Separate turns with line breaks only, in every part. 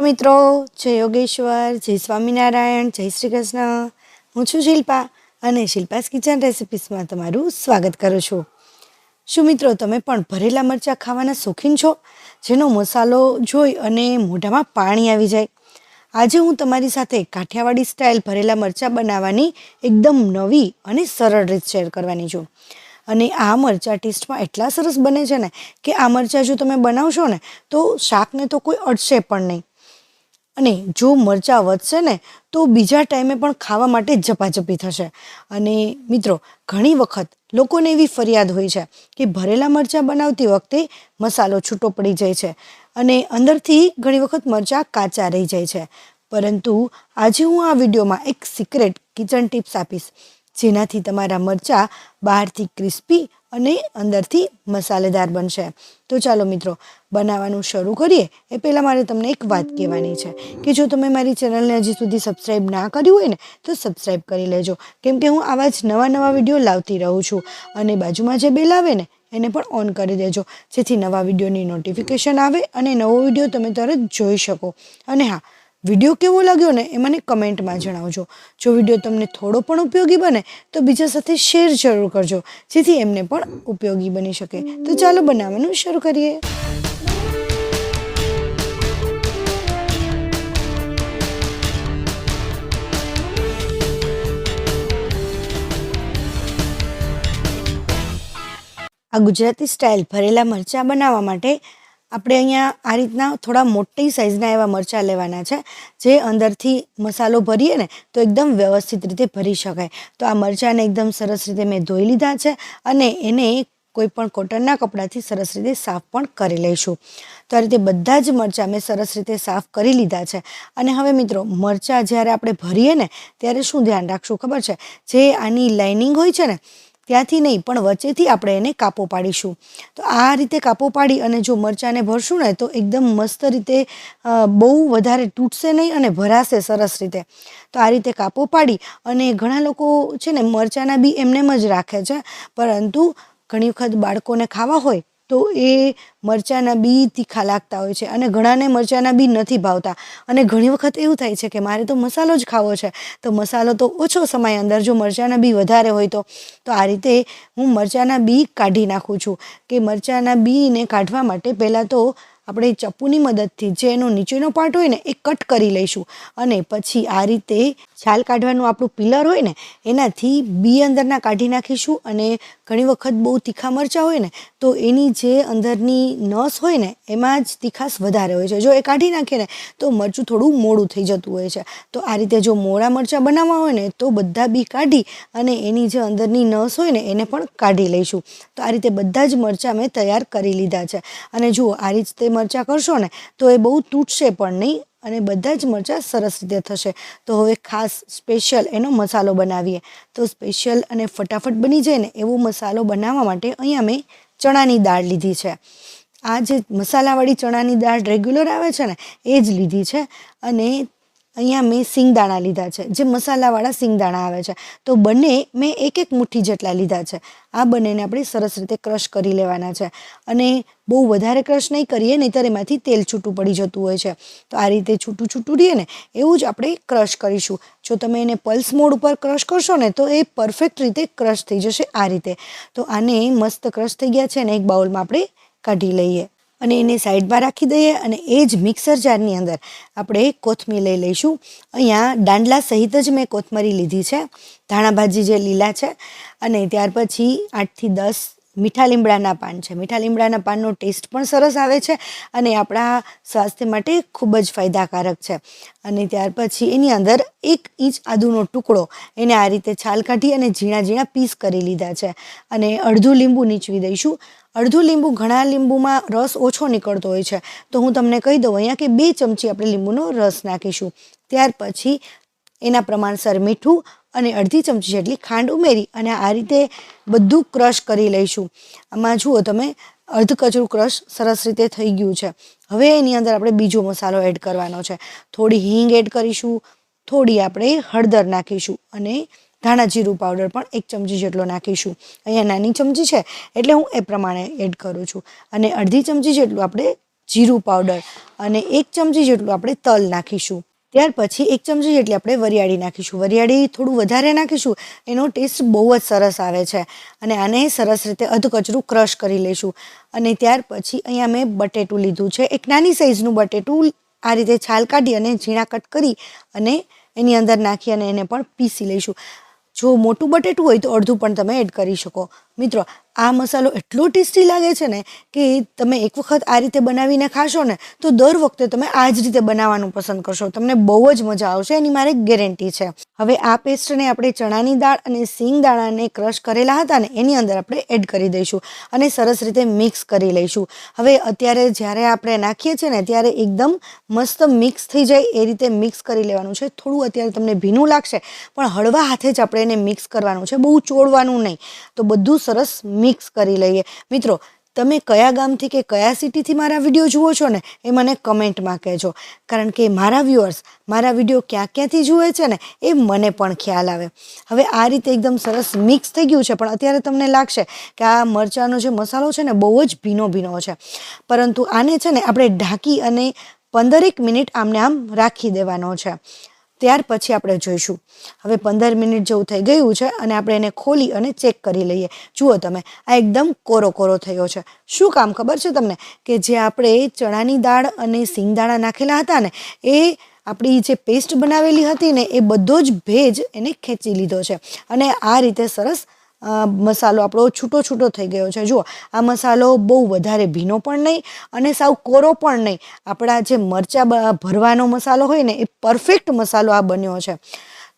મિત્રો, જય યોગેશ્વર, જય સ્વામિનારાયણ, જય શ્રી કૃષ્ણ. હું છું શિલ્પા અને શિલ્પાસ કિચન રેસિપીસમાં તમારું સ્વાગત કરું છું. શું મિત્રો, તમે પણ ભરેલા મરચાં ખાવાના શોખીન છો? જેનો મસાલો જોઈ અને મોઢામાં પાણી આવી જાય. આજે હું તમારી સાથે કાઠિયાવાડી સ્ટાઇલ ભરેલા મરચાં બનાવવાની એકદમ નવી અને સરળ રીત શેર કરવાની છું. અને આ મરચાં ટેસ્ટમાં એટલા સરસ બને છે ને કે આ મરચાં જો તમે બનાવશો ને, તો શાકને તો કોઈ અડશે પણ નહીં. અને જો મરચાં વધશે ને, તો બીજા ટાઈમે પણ ખાવા માટે ઝપાઝપી થશે. અને મિત્રો, ઘણી વખત લોકોને એવી ફરિયાદ હોય છે કે ભરેલા મરચાં બનાવતી વખતે મસાલો છૂટો પડી જાય છે અને અંદરથી ઘણી વખત મરચાં કાચા રહી જાય છે. પરંતુ આજે હું આ વિડીયોમાં એક સિક્રેટ કિચન ટિપ્સ આપીશ. જેનાથી તમારા મરચાં બહારથી ક્રિસ્પી અને અંદરથી મસાલેદાર બનશે. તો ચાલો મિત્રો, બનાવવાનું શરૂ કરીએ. એ પહેલાં મારે તમને એક વાત કહેવાની છે કે જો તમે મારી ચેનલને હજી સુધી સબસ્ક્રાઈબ ના કર્યું હોય ને, તો સબસ્ક્રાઈબ કરી લેજો. કેમ કે હું આવા જ નવા નવા વીડિયો લાવતી રહું છું અને બાજુમાં જે બેલ આવે ને, એને પણ ઓન કરી દેજો. જેથી નવા વિડીયોની નોટિફિકેશન આવે અને નવો વીડિયો તમે તરત જોઈ શકો. અને હા વીડિયો કેવો લાગ્યો ને એ મને કમેન્ટમાં જણાવજો. જો વીડિયો તમને થોડો પણ ઉપયોગી બને, તો બીજા સાથે શેર જરૂર કરજો. જેથી એમને પણ ઉપયોગી બની શકે. તો ચાલો બનાવવાનું શરૂ કરીએ. આ ગુજરાતી સ્ટાઇલ ભરેલા મરચાં બનાવવા માટે આપણે અહીંયા આ રીતના થોડા મોટી સાઇઝના એવા મરચાં લેવાના છે, જે અંદરથી મસાલો ભરીએ ને તો એકદમ વ્યવસ્થિત રીતે ભરી શકાય. તો આ મરચાંને એકદમ સરસ રીતે મેં ધોઈ લીધા છે અને એને કોઈ પણ કોટનના કપડાથી સરસ રીતે સાફ પણ કરી લઈશું. તો આ રીતે બધા જ મરચાં મેં સરસ રીતે સાફ કરી લીધા છે. અને હવે મિત્રો, મરચાં જ્યારે આપણે ભરીએ ને ત્યારે શું ધ્યાન રાખશું ખબર છે? જે આની લાઇનિંગ હોય છે ને ત્યાંથી નહીં, પણ વચ્ચેથી આપણે એને કાપો પાડીશું. તો આ રીતે કાપો પાડી અને જો મરચાંને ભરશું ને, તો એકદમ મસ્ત રીતે બહુ વધારે તૂટશે નહીં અને ભરાશે સરસ રીતે. તો આ રીતે કાપો પાડી અને ઘણા લોકો છે ને, મરચાંના બી એમનેમ જ રાખે છે. પરંતુ ઘણી વખત બાળકોને ખાવા હોય તો એ મરચાંના બી તીખા લાગતા હોય છે અને ઘણાને મરચાંના બી નથી ભાવતા. અને ઘણી વખત એવું થાય છે કે મારે તો મસાલો જ ખાવો છે, તો મસાલો તો ઓછો સમય અંદર જો મરચાંના બી વધારે હોય તો. તો આ રીતે હું મરચાંના બી કાઢી નાખું છું. કે મરચાંના બીને કાઢવા માટે પહેલાં તો આપણે ચપ્પુની મદદથી જે એનો નીચેનો પાર્ટ હોય ને એ કટ કરી લઈશું. અને પછી આ રીતે છાલ કાઢવાનું આપણું પિલર હોય ને, એનાથી બી અંદરના કાઢી નાખીશું અને ઘણી વખત બહુ તીખા મરચાં હોય ને, તો એની જે અંદરની નસ હોય ને, એમાં જ તીખાસ વધારે હોય છે. જો એ કાઢી નાખીએ ને, તો મરચું થોડું મોડું થઈ જતું હોય છે. તો આ રીતે જો મોડા મરચાં બનાવવા હોય ને, તો બધા બી કાઢી અને એની જે અંદરની નસ હોય ને, એને પણ કાઢી લઈશું. તો આ રીતે બધા જ મરચાં મેં તૈયાર કરી લીધા છે. અને જુઓ, આ રીતે મરચાં કરશો ને, તો એ બહુ તૂટશે પણ નહીં અને બધા જ મરચાં સરસ રીતે થશે. તો હવે ખાસ સ્પેશિયલ એનો મસાલો બનાવીએ. તો સ્પેશિયલ અને ફટાફટ બની જાય ને એવો મસાલો બનાવવા માટે અહીંયા મેં ચણાની દાળ લીધી છે. આ જે મસાલાવાળી ચણાની દાળ રેગ્યુલર આવે છે ને, એ જ લીધી છે. અને અહીંયા મેં સિંગદાણા લીધા છે, જે મસાલાવાળા સિંગદાણા આવે છે. તો બંને મેં એક એક મુઠ્ઠી જેટલા લીધા છે. આ બંનેને આપણે સરસ રીતે ક્રશ કરી લેવાના છે. અને બહુ વધારે ક્રશ નહીં કરીએ, નહીંતર એમાંથી તેલ છૂટું પડી જતું હોય છે. તો આ રીતે છૂટું છૂટું રહીએ ને, એવું જ આપણે ક્રશ કરીશું. જો તમે એને પલ્સ મોડ ઉપર ક્રશ કરશો ને, તો એ પરફેક્ટ રીતે ક્રશ થઈ જશે આ રીતે. તો આને મસ્ત ક્રશ થઈ ગયા છે ને, એક બાઉલમાં આપણે કાઢી લઈએ. અને એને સાઈડમાં રાખી દઈએ અને એ જ મિક્સર જારની અંદર આપણે કોથમીર લઈ લઈશું. અહીંયા દાંડલા સહિત જ મેં કોથમરી લીધી છે. ધાણાભાજી જે લીલા છે અને ત્યાર પછી આઠથી દસ મીઠા લીમડાના પાન છે. મીઠા લીમડાના પાનનો ટેસ્ટ પણ સરસ આવે છે અને આપણા સ્વાસ્થ્ય માટે ખૂબ જ ફાયદાકારક છે. અને ત્યાર પછી એની અંદર એક ઇંચ આદુનો ટુકડો એને આ રીતે છાલ કાઢી અને ઝીણા ઝીણા પીસ કરી લીધા છે. અને અડધું લીંબુ નીચવી દઈશું. અડધું લીંબુ ઘણા લીંબુમાં રસ ઓછો નીકળતો હોય છે. તો હું તમને કહી દઉં, અહીંયા કે બે ચમચી આપણે લીંબુનો રસ નાખીશું. ત્યાર પછી એના પ્રમાણસર મીઠું અને અડધી ચમચી જેટલી ખાંડ ઉમેરી અને આ રીતે બધું ક્રશ કરી લઈશું. આમાં જુઓ તમે, અર્ધ કચરું ક્રશ સરસ રીતે થઈ ગયું છે. હવે એની અંદર આપણે બીજો મસાલો એડ કરવાનો છે. થોડી હિંગ એડ કરીશું, થોડી આપણે હળદર નાખીશું અને ધાણા જીરું પાવડર પણ એક ચમચી જેટલો નાખીશું. અહીંયા નાની ચમચી છે, એટલે હું એ પ્રમાણે એડ કરું છું. અને અડધી ચમચી જેટલું આપણે જીરું પાવડર અને એક ચમચી જેટલું આપણે તલ નાખીશું. ત્યાર પછી એક ચમચી જેટલી આપણે વરિયાળી નાખીશું. વરિયાળી થોડું વધારે નાખીશું, એનો ટેસ્ટ બહુ જ સરસ આવે છે. અને આને સરસ રીતે અધકચરું ક્રશ કરી લઈશું. અને ત્યાર પછી અહીંયા મેં બટેટું લીધું છે. એક નાની સાઇઝનું બટેટું આ રીતે છાલ કાઢી અને ઝીણા કટ કરી અને એની અંદર નાખી અને એને પણ પીસી લઈશું. જો મોટું બટેટું હોય તો અડધું પણ તમે એડ કરી શકો. મિત્રો આ મસાલો એટલો ટેસ્ટી લાગે છે ને કે તમે એક વખત આ રીતે બનાવીને ખાશો ને, તો દર વખતે તમે આ જ રીતે બનાવવાનું પસંદ કરશો. તમને બહુ જ મજા આવશે, એની મારે ગેરંટી છે. હવે આ પેસ્ટને આપણે ચણાની દાળ અને સિંગ દાણાને ક્રશ કરેલા હતા ને, એની અંદર આપણે એડ કરી દઈશું અને સરસ રીતે મિક્સ કરી લઈશું. હવે અત્યારે જ્યારે આપણે નાખીએ છીએ ને, ત્યારે એકદમ મસ્ત મિક્સ થઈ જાય એ રીતે મિક્સ કરી લેવાનું છે. થોડું અત્યારે તમને ભીનું લાગશે, પણ હળવા હાથે જ આપણે એને મિક્સ કરવાનું છે. બહુ ચોળવાનું નહીં. તો બધું સરસ મિક્સ કરી લઈએ. મિત્રો, તમે કયા ગામથી કે કયા સિટીથી મારા વીડિયો જુઓ છો ને, એ મને કમેન્ટમાં કહેજો. કારણ કે મારા વ્યુઅર્સ મારા વીડિયો ક્યાં ક્યાંથી જુએ છે ને, એ મને પણ ખ્યાલ આવે. હવે આ રીતે એકદમ સરસ મિક્સ થઈ ગયું છે, પણ અત્યારે તમને લાગશે કે આ મરચાંનો જે મસાલો છે ને, બહુ જ ભીનો ભીનો છે. પરંતુ આને છે ને, આપણે ઢાંકી અને પંદરેક મિનિટ આમને આમ રાખી દેવાનો છે. ત્યાર પછી આપણે જોઈશું. હવે પંદર મિનિટ જેવું થઈ ગયું છે અને આપણે એને ખોલી અને ચેક કરી લઈએ. જુઓ તમે, આ એકદમ કોરો કોરો થયો છે. શું કામ ખબર છે તમને? કે જે આપણે ચણાની દાળ અને સિંગદાણા નાખેલા હતા ને, એ આપણી જે પેસ્ટ બનાવેલી હતી ને, એ બધો જ ભેજ એને ખેંચી લીધો છે. અને આ રીતે સરસ મસાલો આપણો છૂટો છૂટો થઈ ગયો છે. જુઓ, આ મસાલો બહુ વધારે ભીનો પણ નહીં અને સાવ કોરો પણ નહીં. આપણા જે મરચાં ભરવાનો મસાલો હોય ને, એ પરફેક્ટ મસાલો આ બન્યો છે.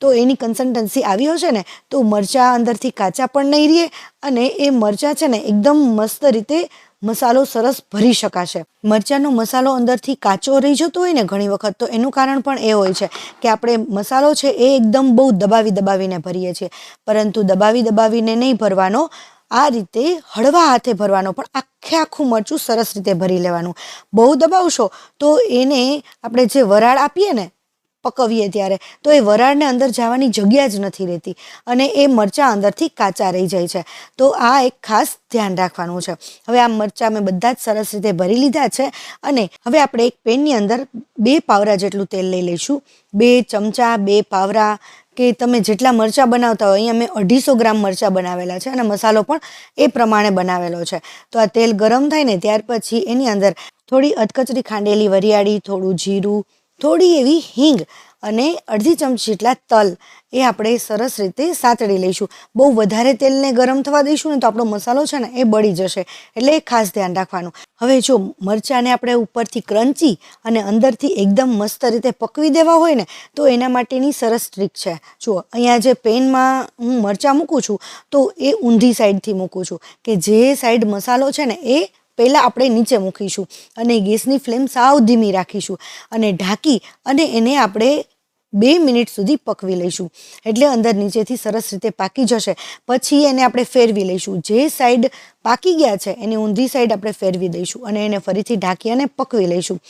તો એની કન્સલ્ટન્સી આવી હશે ને, તો મરચાં અંદરથી કાચા પણ નહીં રહે અને એ મરચાં છે ને, એકદમ મસ્ત રીતે મસાલો સરસ ભરી શકાશે. મરચાંનો મસાલો અંદરથી કાચો રહી જતો હોય ને ઘણી વખત તો એનું કારણ પણ એ હોય છે કે આપણે મસાલો છે એ એકદમ બહુ દબાવી દબાવીને ભરીએ છીએ. પરંતુ દબાવી દબાવીને નહીં ભરવાનો, આ રીતે હળવા હાથે ભરવાનો, પણ આખે આખું મરચું સરસ રીતે ભરી લેવાનું. બહુ દબાવશો તો એને આપણે જે વરાળ આપીએ ને પકવીએ ત્યારે. તો એ વરાળને અંદર જવાની જગ્યા જ નથી રહેતી અને એ મરચાં અંદરથી કાચા રહી જાય છે. તો આ એક ખાસ ધ્યાન રાખવાનું છે. હવે આ મરચાં મેં બધા જ સરસ રીતે ભરી લીધા છે અને હવે આપણે એક પેનની અંદર બે પાવરા જેટલું તેલ લઈ લઈશું. બે ચમચા, બે પાવરા કે તમે જેટલા મરચાં બનાવતા હોય, અહીંયા મેં અઢીસો ગ્રામ મરચાં બનાવેલા છે અને મસાલો પણ એ પ્રમાણે બનાવેલો છે. તો આ તેલ ગરમ થાય ને ત્યાર પછી એની અંદર થોડી અધકચરી ખાંડેલી વરિયાળી, થોડું જીરું થોડી એવી હિંગ અને અડધી ચમચી જેટલા તલ એ આપણે સરસ રીતે સાતડી લઈશું. બહુ વધારે તેલને ગરમ થવા દઈશું ને તો આપણો મસાલો છે ને એ બળી જશે. એટલે ખાસ ધ્યાન રાખવાનું. હવે જો મરચાંને આપણે ઉપરથી ક્રંચી અને અંદરથી એકદમ મસ્ત રીતે પકવી દેવા હોય ને તો એના માટેની સરસ ટ્રીક છે. જુઓ, અહીંયા જે પેનમાં હું મરચાં મૂકું છું તો એ ઊંધી સાઈડથી મૂકું છું કે જે સાઈડ મસાલો છે ને એ પહેલાં આપણે નીચે મૂકીશું અને ગેસની ફ્લેમ સાવ ધીમી રાખીશું અને ઢાંકી અને એને આપણે બે મિનિટ સુધી પકવી લઈશું. એટલે અંદર નીચેથી સરસ રીતે પાકી જશે. પછી એને આપણે ફેરવી લઈશું. જે સાઈડ પાકી ગયા છે, એની ઊંધી સાઈડ આપણે ફેરવી દઈશું અને એને ફરીથી ઢાંકી અને પકવી લઈશું.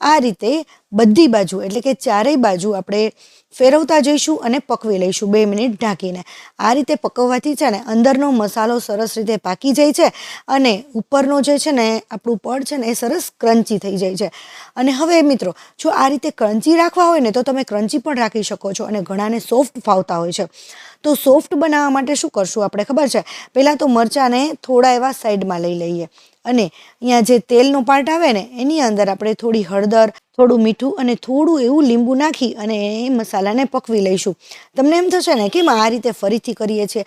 આ રીતે બધી બાજુ, એટલે કે ચારેય બાજુ આપણે ફેરવતા જઈશું અને પકવી લઈશું બે મિનિટ ઢાંકીને. આ રીતે પકવવાથી છે ને, અંદરનો મસાલો સરસ રીતે પાકી જાય છે અને ઉપરનો જે છે ને, આપણું પડ છે ને, એ સરસ ક્રન્ચી થઈ જાય છે. અને હવે મિત્રો, જો આ રીતે ક્રન્ચી રાખવા હોય ને, તો તમે ક્રન્ચી પણ રાખી શકો છો અને ઘણાને સોફ્ટ ફાવતા હોય છે. તો સોફ્ટ બનાવવા માટે શું કરશું આપણે ખબર છે? પહેલાં તો મરચાંને થોડા એવા સાઈડમાં લઈ લઈએ. અને અહીંયા જે તેલનો પાર્ટ આવે ને, એની અંદર આપણે થોડી હળદર, થોડું મીઠું અને થોડું એવું લીંબુ નાખી અને એ મસાલાને પકવી લઈશું. તમને એમ થશે ને કેમ આ રીતે ફરીથી કરીએ છીએ?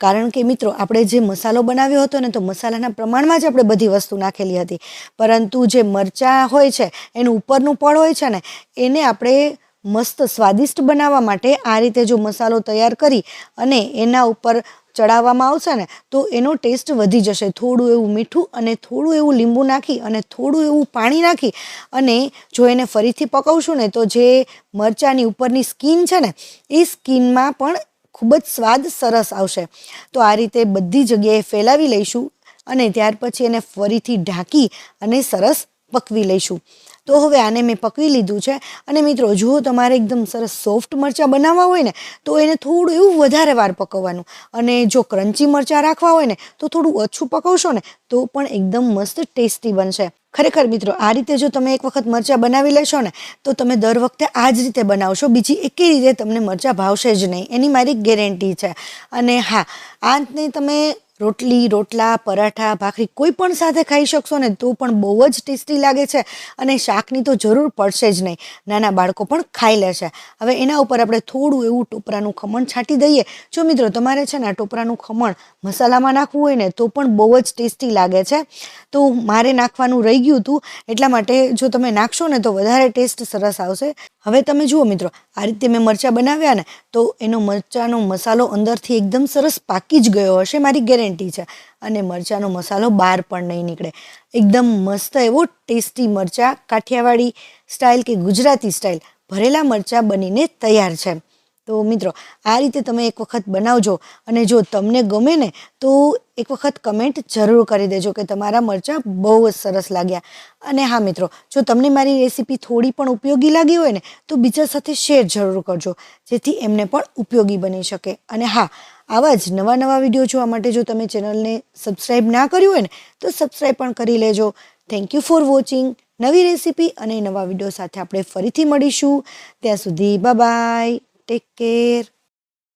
કારણ કે મિત્રો, આપણે જે મસાલો બનાવ્યો હતો ને, તો મસાલાના પ્રમાણમાં જ આપણે બધી વસ્તુ નાખેલી હતી. પરંતુ જે મરચાં હોય છે, એનું ઉપરનું પળ હોય છે ને, એને આપણે મસ્ત સ્વાદિષ્ટ બનાવવા માટે આ રીતે જો મસાલો તૈયાર કરી અને એના ઉપર ચડાવવામાં આવશે ને, તો એનો ટેસ્ટ વધી જશે. થોડું એવું મીઠું અને થોડું એવું લીંબુ નાખી અને થોડું એવું પાણી નાખી અને જો એને ફરીથી પકવશું ને, તો જે મરચાંની ઉપરની સ્કીન છે ને, એ સ્કીનમાં પણ ખૂબ જ સ્વાદ સરસ આવશે. તો આ રીતે બધી જગ્યાએ ફેલાવી લઈશું અને ત્યાર પછી એને ફરીથી ઢાંકી અને સરસ પકવી લઈશું. તો હવે આને મેં પકવી લીધું છે. અને મિત્રો જો તમારે એકદમ સરસ સોફ્ટ મરચાં બનાવવા હોય ને, તો એને થોડું એવું વધારે વાર પકવવાનું. અને જો ક્રન્ચી મરચાં રાખવા હોય ને, તો થોડું ઓછું પકવશો ને, તો પણ એકદમ મસ્ત ટેસ્ટી બનશે. ખરેખર મિત્રો, આ રીતે જો તમે એક વખત મરચાં બનાવી લેશો ને, તો તમે દર વખતે આ જ રીતે બનાવશો. બીજી એકે રીતે તમને મરચાં ભાવશે જ નહીં. એની મારી ગેરંટી છે. અને હા આને તમે રોટલી, રોટલા, પરાઠા, ભાખરી કોઈ પણ સાથે ખાઈ શકશો ને તો પણ બહુ જ ટેસ્ટી લાગે છે અને શાકની તો જરૂર પડશે જ નહીં. નાના બાળકો પણ ખાઈ લેશે હવે એના ઉપર આપણે થોડું એવું ટોપરાનું ખમણ છાંટી દઈએ. જો મિત્રો તમારે છે ને આ ટોપરાનું ખમણ મસાલામાં નાખવું હોય ને તો પણ બહુ જ ટેસ્ટી લાગે છે. તો મારે નાખવાનું રહી ગયું હતું. એટલા માટે જો તમે નાખશો ને તો વધારે ટેસ્ટ સરસ આવશે. હવે તમે જુઓ મિત્રો, આ રીતે મેં મરચાં બનાવ્યા ને, તો એનો મરચાંનો મસાલો અંદરથી એકદમ સરસ પાકી જ ગયો હશે મારી ગેરંટી છે. અને મરચાંનો મસાલો બહાર પણ નહીં નીકળે. એકદમ મસ્ત એવો ટેસ્ટી મરચાં કાઠિયાવાડી સ્ટાઇલ કે ગુજરાતી સ્ટાઇલ ભરેલા મરચાં બનીને તૈયાર છે. તો મિત્રો, આ રીતે તમે એક વખત બનાવજો અને જો તમને ગમે ને, તો એક વખત કમેન્ટ જરૂર કરી દેજો કે તમારા મરચાં બહુ જ સરસ લાગ્યા. અને હા મિત્રો, જો તમને મારી રેસીપી થોડી પણ ઉપયોગી લાગી હોય ને, તો બીજા સાથે શેર જરૂર કરજો, જેથી એમને પણ ઉપયોગી બની શકે. અને હા, આવા જ નવા નવા વીડિયો જોવા માટે જો તમે ચેનલને સબસ્ક્રાઈબ ના કર્યું હોય ને, તો સબસ્ક્રાઈબ પણ કરી લેજો. થેન્ક યુ ફોર વોચિંગ નવી રેસીપી અને નવા વીડિયો સાથે આપણે ફરીથી મળીશું. ત્યાં સુધી બાય ટેક કેર